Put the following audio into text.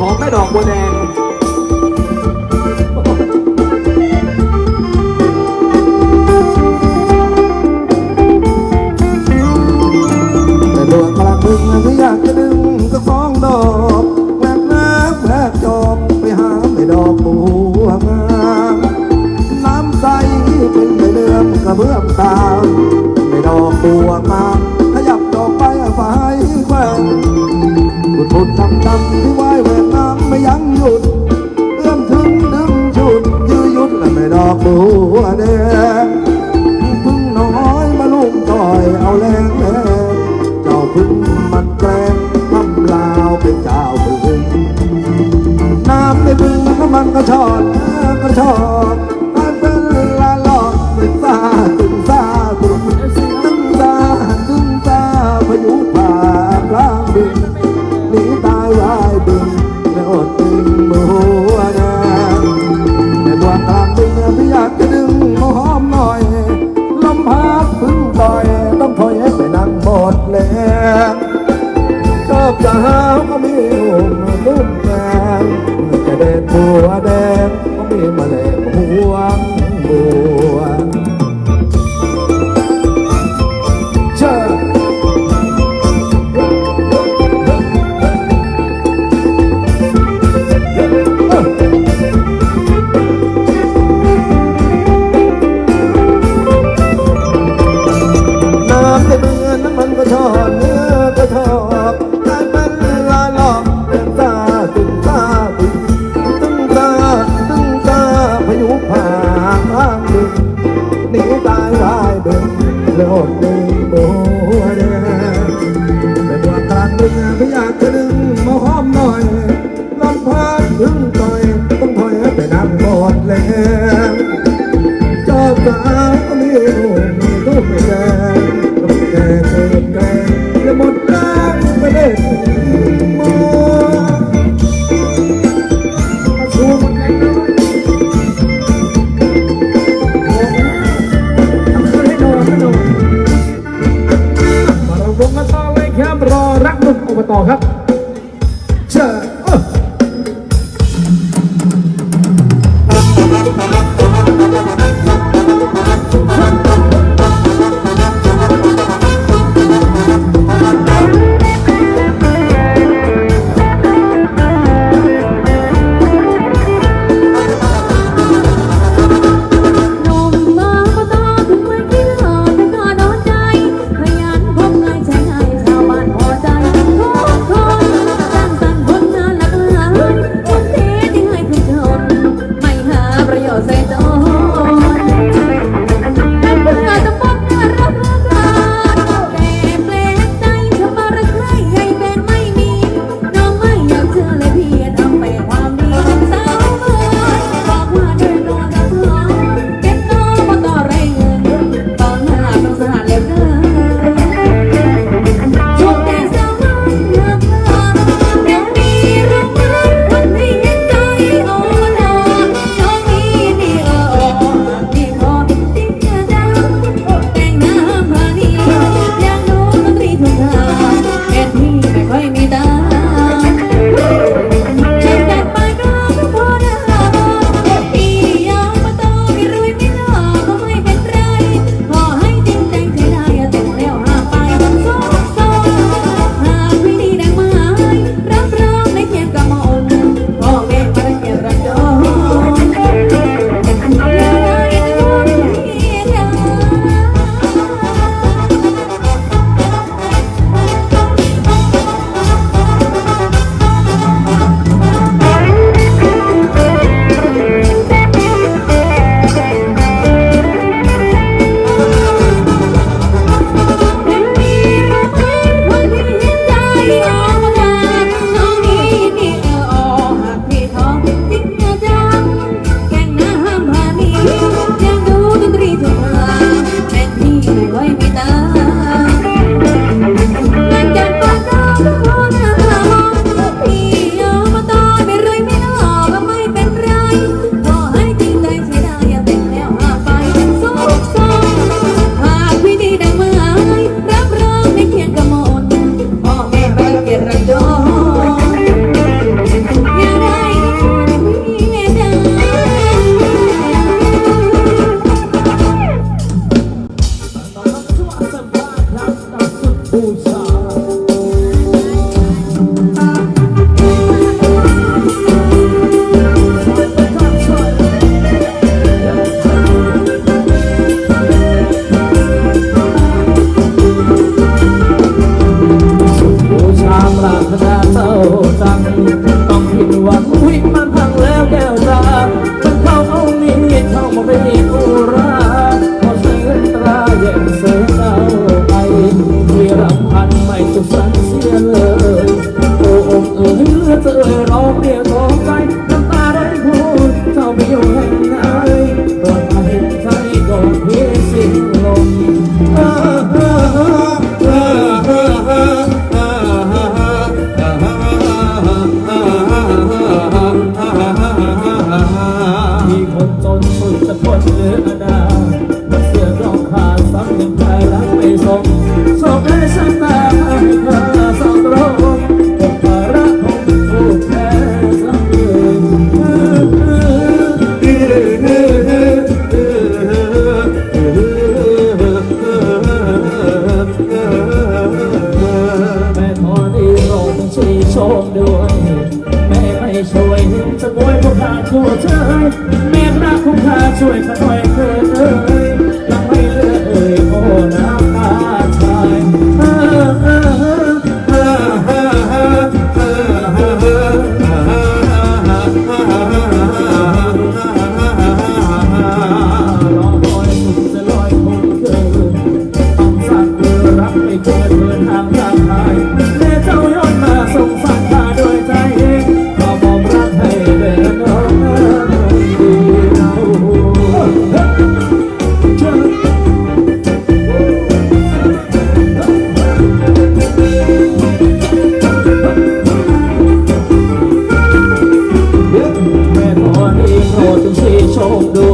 ของแม่ดอกบัวแดง อนก็ชอนก็ชอนอันเป็นลาลอกเป็นตาตุ้งตาตุ้งตุ้งตาตุ้งตาพายุผ่านล่างดึงหนีตายวายดึงและอดดึง วแดงก็มีมัน ชอบสาวมีลูมีลูแดงลูกแดงเกิดแดงและหมดแรงไม่นโมมาชูมันแรงหน่อยทำคืนให้นอนนอนมาเราลงมาต่อเลยคบรอรักหนุ่มอบตครับ โทษเธอแม่รักคงพาช่วยข้าหน่อย đâu